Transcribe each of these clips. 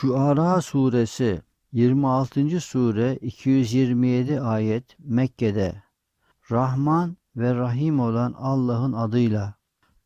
Şuara suresi 26. sure 227 ayet Mekke'de. Rahman ve Rahim olan Allah'ın adıyla.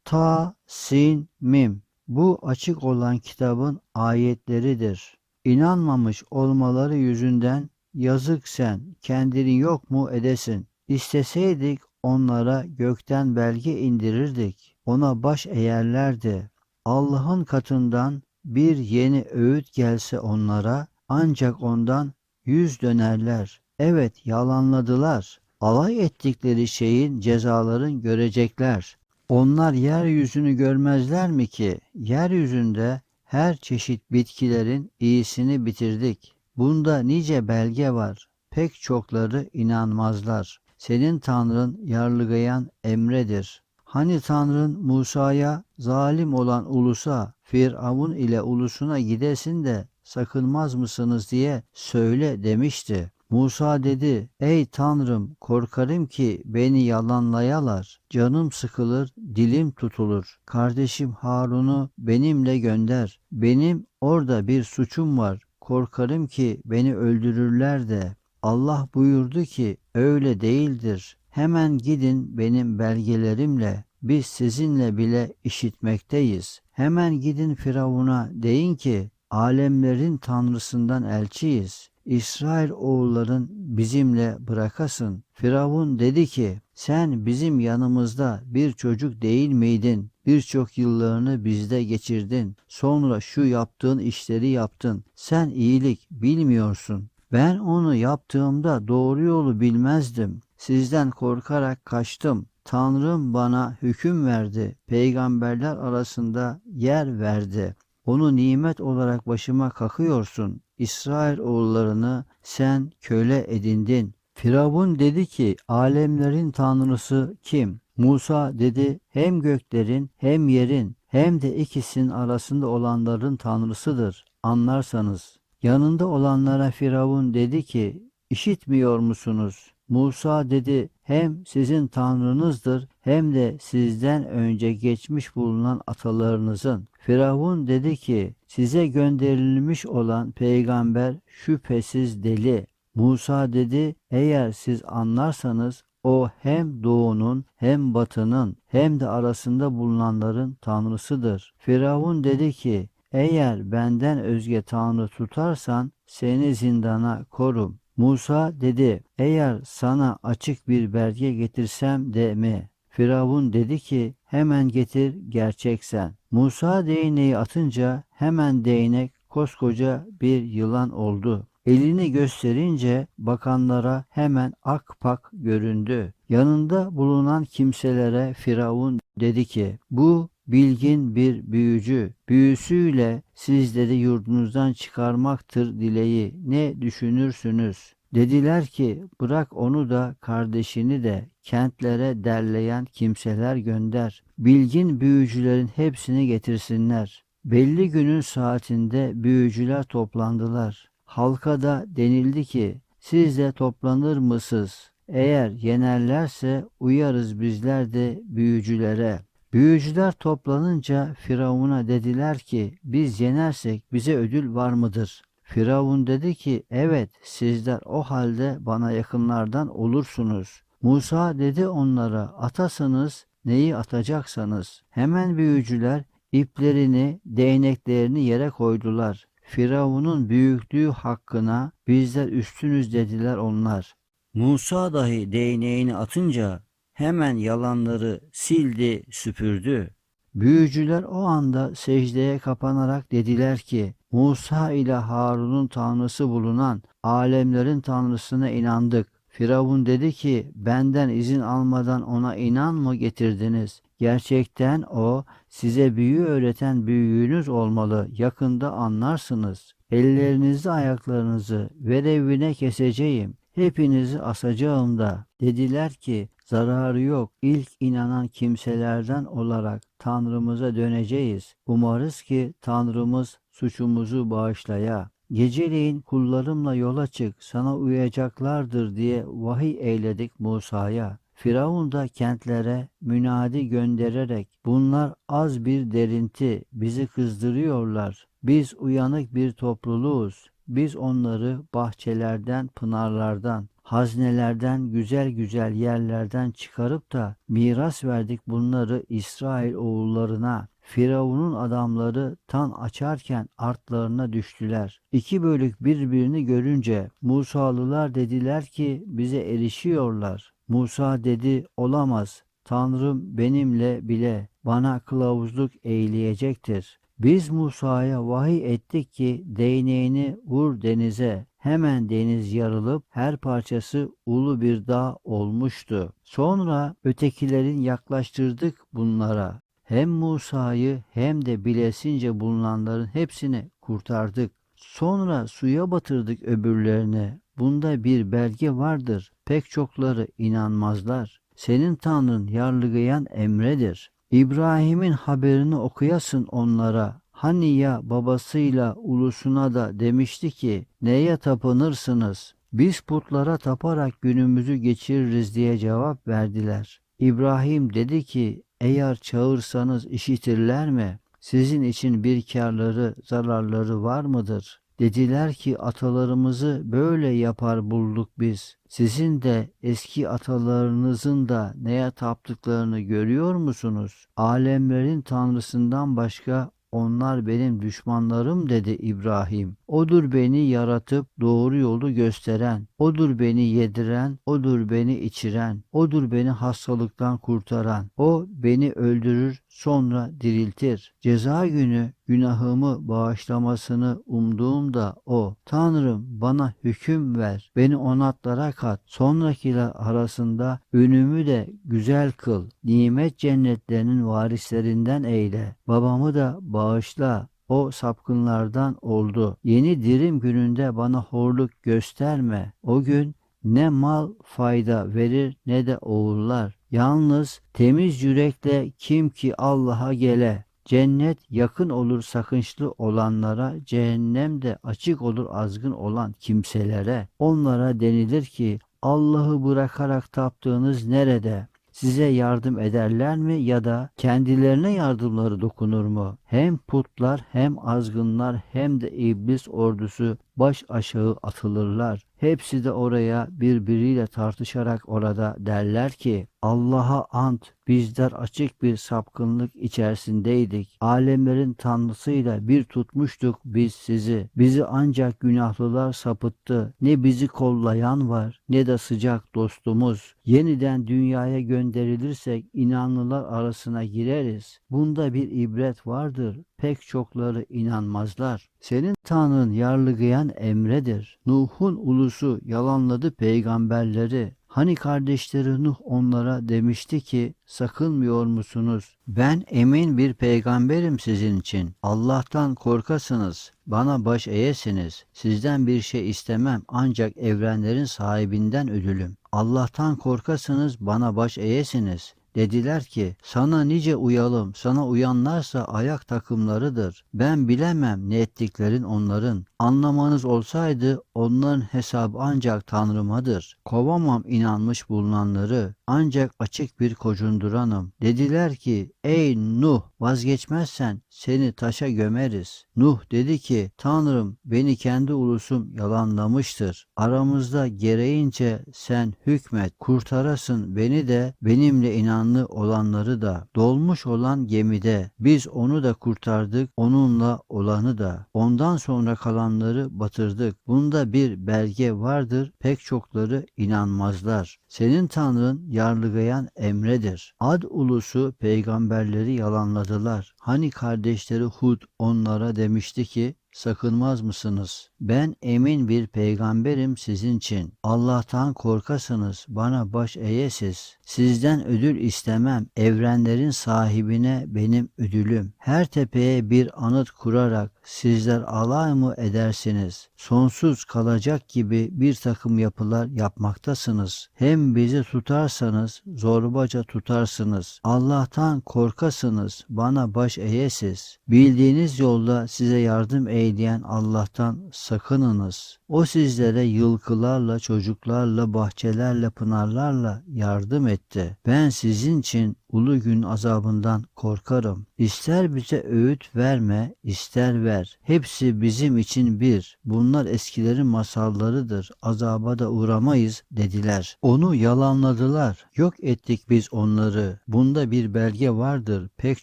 Ta, Sin, Mim. Bu açık olan kitabın ayetleridir. İnanmamış olmaları yüzünden yazık sen kendini yok mu edesin. İsteseydik onlara gökten belge indirirdik. Ona baş eğerlerdi. Allah'ın katından bir yeni öğüt gelse onlara ancak ondan yüz dönerler. Evet yalanladılar. Alay ettikleri şeyin cezaların görecekler. Onlar yeryüzünü görmezler mi ki? Yeryüzünde her çeşit bitkilerin iyisini bitirdik. Bunda nice belge var. Pek çokları inanmazlar. Senin Tanrın yarlıgayan emredir. Hani Tanrın Musa'ya zalim olan ulusa Firavun ile ulusuna gidesin de sakınmaz mısınız diye söyle demişti. Musa dedi, ey Tanrım korkarım ki beni yalanlayalar. Canım sıkılır, dilim tutulur. Kardeşim Harun'u benimle gönder. Benim orada bir suçum var. Korkarım ki beni öldürürler de. Allah buyurdu ki öyle değildir. Hemen gidin benim belgelerimle. Biz sizinle bile işitmekteyiz. Hemen gidin Firavun'a deyin ki alemlerin tanrısından elçiyiz. İsrail oğulların bizimle bırakasın. Firavun dedi ki sen bizim yanımızda bir çocuk değil miydin? Birçok yıllarını bizde geçirdin. Sonra şu yaptığın işleri yaptın. Sen iyilik bilmiyorsun. Ben onu yaptığımda doğru yolu bilmezdim. Sizden korkarak kaçtım. Tanrım bana hüküm verdi. Peygamberler arasında yer verdi. Onu nimet olarak başıma kakıyorsun. İsrail oğullarını sen köle edindin. Firavun dedi ki alemlerin tanrısı kim? Musa dedi hem göklerin hem yerin hem de ikisinin arasında olanların tanrısıdır. Anlarsanız. Yanında olanlara Firavun dedi ki işitmiyor musunuz? Musa dedi hem sizin tanrınızdır hem de sizden önce geçmiş bulunan atalarınızın. Firavun dedi ki size gönderilmiş olan peygamber şüphesiz deli. Musa dedi eğer siz anlarsanız o hem doğunun hem batının hem de arasında bulunanların tanrısıdır. Firavun dedi ki eğer benden özge tanrı tutarsan seni zindana korum. Musa dedi, eğer sana açık bir belge getirsem de mi? Firavun dedi ki, hemen getir gerçeksen. Musa değneği atınca hemen değnek koskoca bir yılan oldu. Elini gösterince bakanlara hemen akpak göründü. Yanında bulunan kimselere Firavun dedi ki, bu bilgin bir büyücü. Büyüsüyle sizleri yurdunuzdan çıkarmaktır dileği. Ne düşünürsünüz? Dediler ki bırak onu da kardeşini de kentlere derleyen kimseler gönder. Bilgin büyücülerin hepsini getirsinler. Belli günün saatinde büyücüler toplandılar. Halka da denildi ki siz de toplanır mısınız? Eğer yenerlerse uyarız bizler de büyücülere. Büyücüler toplanınca Firavun'a dediler ki biz yenersek bize ödül var mıdır? Firavun dedi ki evet sizler o halde bana yakınlardan olursunuz. Musa dedi onlara atasınız neyi atacaksanız. Hemen büyücüler iplerini değneklerini yere koydular. Firavun'un büyüklüğü hakkına bizler üstünüz dediler onlar. Musa dahi değneğini atınca hemen yalanları sildi, süpürdü. Büyücüler o anda secdeye kapanarak dediler ki, Musa ile Harun'un tanrısı bulunan alemlerin tanrısına inandık. Firavun dedi ki, benden izin almadan ona inan mı getirdiniz? Gerçekten o size büyü öğreten büyüğünüz olmalı. Yakında anlarsınız. Ellerinizi ayaklarınızı verevine keseceğim. Hepinizi asacağım da. Dediler ki zararı yok. İlk inanan kimselerden olarak Tanrımıza döneceğiz. Umarız ki Tanrımız suçumuzu bağışlaya. Geceleyin kullarımla yola çık, sana uyacaklardır diye vahiy eyledik Musa'ya. Firavun da kentlere münadi göndererek bunlar az bir derinti bizi kızdırıyorlar. Biz uyanık bir topluluğuz. Biz onları bahçelerden, pınarlardan, haznelerden, güzel güzel yerlerden çıkarıp da miras verdik bunları İsrail oğullarına. Firavun'un adamları tan açarken artlarına düştüler. İki bölük birbirini görünce Musalılar dediler ki bize erişiyorlar. Musa dedi olamaz. Tanrım benimle bile bana kılavuzluk eyleyecektir. Biz Musa'ya vahiy ettik ki değneğini vur denize. Hemen deniz yarılıp her parçası ulu bir dağ olmuştu. Sonra ötekilerin yaklaştırdık bunlara. Hem Musa'yı hem de bilesince bulunanların hepsini kurtardık. Sonra suya batırdık öbürlerine. Bunda bir belge vardır. Pek çokları inanmazlar. Senin Tanrın yarlıgayan emredir. İbrahim'in haberini okuyasın onlara. Hani ya babasıyla ulusuna da demişti ki neye tapınırsınız? Biz putlara taparak günümüzü geçiririz diye cevap verdiler. İbrahim dedi ki eğer çağırsanız işitirler mi? Sizin için bir karları, zararları var mıdır? Dediler ki atalarımızı böyle yapar bulduk biz. Sizin de eski atalarınızın da neye taptıklarını görüyor musunuz? Alemlerin tanrısından başka onlar benim düşmanlarım dedi İbrahim. Odur beni yaratıp doğru yolu gösteren, odur beni yediren, odur beni içiren, odur beni hastalıktan kurtaran. O beni öldürür sonra diriltir. Ceza günü günahımı bağışlamasını umduğumda o. Tanrım bana hüküm ver, beni onatlara kat, sonrakiler arasında önümü de güzel kıl, nimet cennetlerinin varislerinden eyle, babamı da bağışla, o sapkınlardan oldu. Yeni dirim gününde bana horluk gösterme. O gün ne mal fayda verir ne de oğullar. Yalnız temiz yürekle kim ki Allah'a gele. Cennet yakın olur sakınçlı olanlara, cehennem de açık olur azgın olan kimselere. Onlara denilir ki Allah'ı bırakarak taptığınız nerede? Size yardım ederler mi ya da kendilerine yardımları dokunur mu? Hem putlar hem azgınlar hem de iblis ordusu baş aşağı atılırlar. Hepsi de oraya birbiriyle tartışarak orada derler ki Allah'a ant bizler açık bir sapkınlık içerisindeydik. Alemlerin tanrısıyla bir tutmuştuk biz sizi. Bizi ancak günahlılar sapıttı. Ne bizi kollayan var ne de sıcak dostumuz. Yeniden dünyaya gönderilirsek inanlılar arasına gireriz. Bunda bir ibret vardır pek çokları inanmazlar. Senin Tanrın yarlıgayan emredir. Nuh'un ulusu yalanladı peygamberleri. Hani kardeşleri Nuh onlara demişti ki sakınmıyor musunuz? Ben emin bir peygamberim sizin için. Allah'tan korkasınız. Bana baş eğesiniz. Sizden bir şey istemem ancak evrenlerin sahibinden ödülüm. Allah'tan korkasınız bana baş eğesiniz. Dediler ki sana nice uyalım, sana uyanlarsa ayak takımlarıdır. Ben bilemem ne ettiklerin onların. Anlamanız olsaydı onların hesabı ancak Tanrımadır. Kovamam inanmış bulunanları, ancak açık bir kocunduranım. Dediler ki ey Nuh vazgeçmezsen seni taşa gömeriz. Nuh dedi ki Tanrım beni kendi ulusum yalanlamıştır. Aramızda gereğince sen hükmet kurtarasın beni de benimle inanlı olanları da. Dolmuş olan gemide biz onu da kurtardık onunla olanı da. Ondan sonra kalanları batırdık. Bunda bir belge vardır pek çokları inanmazlar. Senin Tanrın yarlıgayan emredir. Ad ulusu peygamberleri yalanladılar. Hani kardeşleri Hud onlara demişti ki sakınmaz mısınız? Ben emin bir peygamberim sizin için. Allah'tan korkasınız, bana baş eğesiz. Sizden ödül istemem, evrenlerin sahibine benim ödülüm. Her tepeye bir anıt kurarak sizler alay mı edersiniz? Sonsuz kalacak gibi bir takım yapılar yapmaktasınız. Hem bizi tutarsanız zorbaca tutarsınız. Allah'tan korkasınız, bana baş eğesiz. Bildiğiniz yolda size yardım eyleyen Allah'tan sakınınız. O sizlere yılkılarla, çocuklarla, bahçelerle, pınarlarla yardım etti. Ben sizin için ulu gün azabından korkarım. İster bize öğüt verme, ister ver. Hepsi bizim için bir. Bunlar eskilerin masallarıdır. Azaba da uğramayız dediler. Onu yalanladılar. Yok ettik biz onları. Bunda bir belge vardır. Pek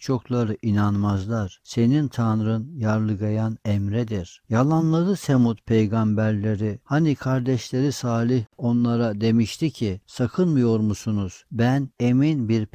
çokları inanmazlar. Senin Tanrın yarlıgayan emredir. Yalanladı Semud peygamberleri. Hani kardeşleri Salih onlara demişti ki sakınmıyor musunuz? Ben emin bir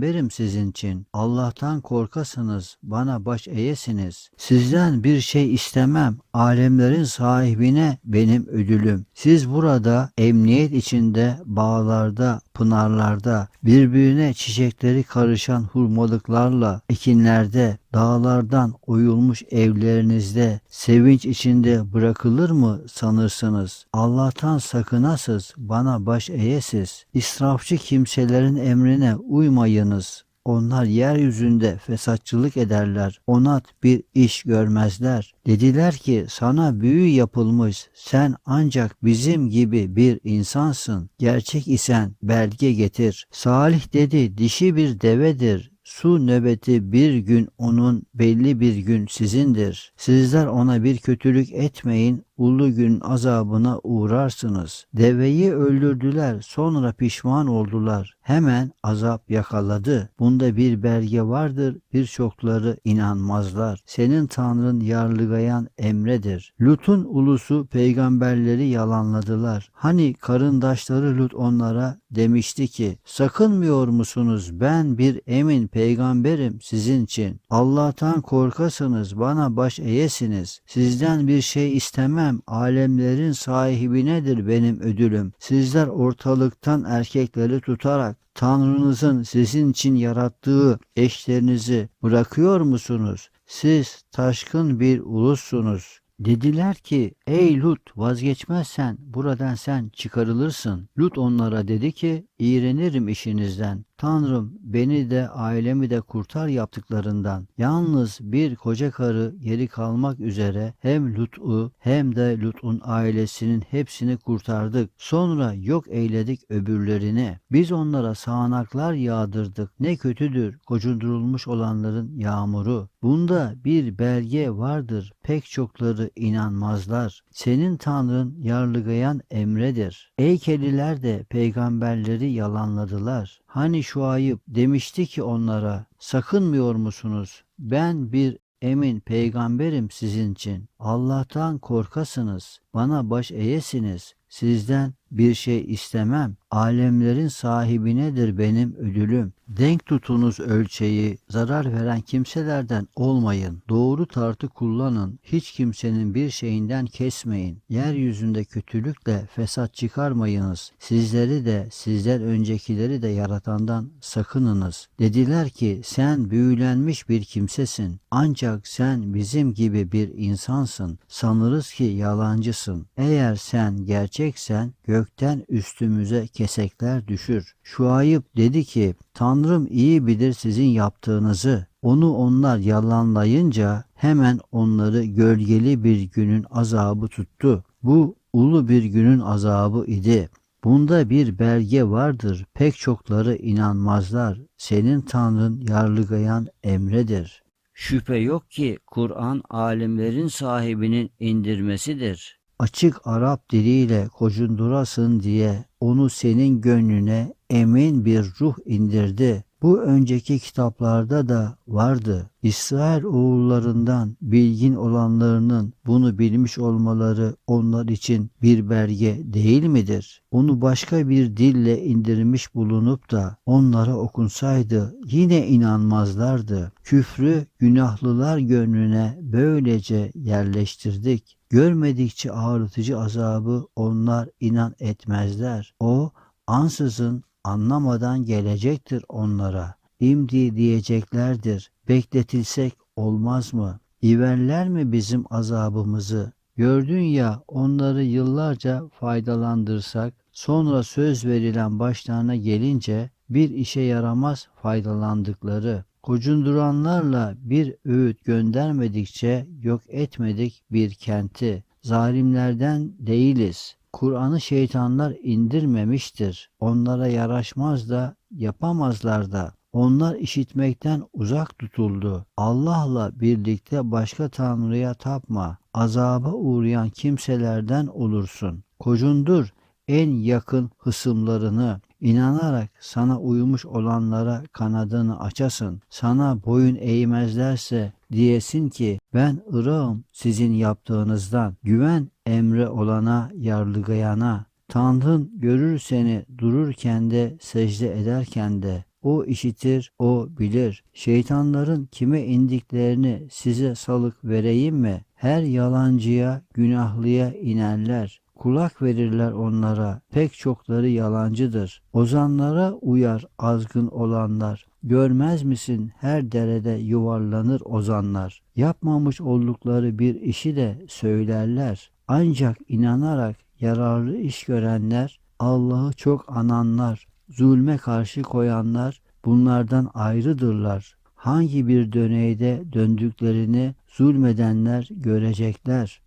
peygamberim sizin için. Allah'tan korkasınız, bana baş eğesiniz. Sizden bir şey istemem. Alemlerin sahibine benim ödülüm. Siz burada emniyet içinde bağlarda, pınarlarda, birbirine çiçekleri karışan hurmalıklarla, ekinlerde, dağlardan oyulmuş evlerinizde sevinç içinde bırakılır mı sanırsınız? Allah'tan sakınasız, bana baş eğesiz. İsrafçı kimselerin emrine uymayınız. Onlar yeryüzünde fesatçılık ederler. Onat bir iş görmezler. Dediler ki sana büyü yapılmış. Sen ancak bizim gibi bir insansın. Gerçek isen belge getir. Salih dedi dişi bir devedir. Su nöbeti bir gün onun, belli bir gün sizindir. Sizler ona bir kötülük etmeyin, ulu gün azabına uğrarsınız. Deveyi öldürdüler, sonra pişman oldular. Hemen azap yakaladı. Bunda bir belge vardır, birçokları inanmazlar. Senin Tanrın yarlıgayan emredir. Lut'un ulusu peygamberleri yalanladılar. Hani karındaşları Lut onlara demişti ki, sakınmıyor musunuz ben bir emin peygamberim sizin için. Allah'tan korkasınız, bana baş eğesiniz. Sizden bir şey istemem, alemlerin sahibi nedir benim ödülüm. Sizler ortalıktan erkekleri tutarak Tanrınızın sizin için yarattığı eşlerinizi bırakıyor musunuz? Siz taşkın bir ulussunuz. Dediler ki ey Lut vazgeçmezsen buradan sen çıkarılırsın. Lut onlara dedi ki iğrenirim işinizden. Tanrım beni de ailemi de kurtar yaptıklarından. Yalnız bir koca karı geri kalmak üzere hem Lut'u hem de Lut'un ailesinin hepsini kurtardık. Sonra yok eyledik öbürlerini. Biz onlara sağanaklar yağdırdık. Ne kötüdür kocundurulmuş olanların yağmuru. Bunda bir belge vardır. Pek çokları inanmazlar. Senin Tanrın yarlıgayan emredir. Ey keliler de peygamberleri yalanladılar. Hani Şuayb demişti ki onlara sakınmıyor musunuz? Ben bir emin peygamberim sizin için. Allah'tan korkasınız. Bana baş eğesiniz. Sizden bir şey istemem. Alemlerin sahibi nedir benim ödülüm? Denk tutunuz ölçeği, zarar veren kimselerden olmayın. Doğru tartı kullanın. Hiç kimsenin bir şeyinden kesmeyin. Yeryüzünde kötülükle fesat çıkarmayınız. Sizleri de sizler öncekileri de yaratandan sakınınız. Dediler ki sen büyülenmiş bir kimsesin. Ancak sen bizim gibi bir insansın. Sanırız ki yalancısın. Eğer sen gerçeksen gökten üstümüze kesekler düşür. Şuayb dedi ki Tanrım iyi bilir sizin yaptığınızı. Onu onlar yalanlayınca hemen onları gölgeli bir günün azabı tuttu. Bu ulu bir günün azabı idi. Bunda bir belge vardır. Pek çokları inanmazlar. Senin Tanrın yarlıgayan emredir. Şüphe yok ki Kur'an alimlerin sahibinin indirmesidir. Açık Arap diliyle kocundurasın diye onu senin gönlüne emin bir ruh indirdi. Bu önceki kitaplarda da vardı. İsrail oğullarından bilgin olanlarının bunu bilmiş olmaları onlar için bir belge değil midir? Onu başka bir dille indirmiş bulunup da onlara okunsaydı yine inanmazlardı. Küfrü günahlılar gönlüne böylece yerleştirdik. Görmedikçe ağrıtıcı azabı onlar inan etmezler. O ansızın anlamadan gelecektir onlara. İmdi diyeceklerdir. Bekletilsek olmaz mı? İverler mi bizim azabımızı? Gördün ya onları yıllarca faydalandırsak, sonra söz verilen başlarına gelince bir işe yaramaz faydalandıkları. Kocunduranlarla bir öğüt göndermedikçe yok etmedik bir kenti. Zalimlerden değiliz. Kur'an'ı şeytanlar indirmemiştir. Onlara yaraşmaz da yapamazlar da. Onlar işitmekten uzak tutuldu. Allah'la birlikte başka tanrıya tapma. Azaba uğrayan kimselerden olursun. Kocundur en yakın hısımlarını, inanarak sana uymuş olanlara kanadını açasın. Sana boyun eğmezlerse diyesin ki ben ırağım sizin yaptığınızdan. Güven emre olana, yarlıgayana. Tanrın görür seni dururken de, secde ederken de. O işitir, o bilir. Şeytanların kime indiklerini size salık vereyim mi? Her yalancıya, günahlıya inerler. Kulak verirler onlara. Pek çokları yalancıdır. Ozanlara uyar azgın olanlar. Görmez misin her derede yuvarlanır ozanlar. Yapmamış oldukları bir işi de söylerler. Ancak inanarak yararlı iş görenler, Allah'ı çok ananlar, zulme karşı koyanlar bunlardan ayrıdırlar. Hangi bir döneyde döndüklerini zulmedenler görecekler.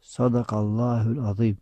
Sadakallahül azim.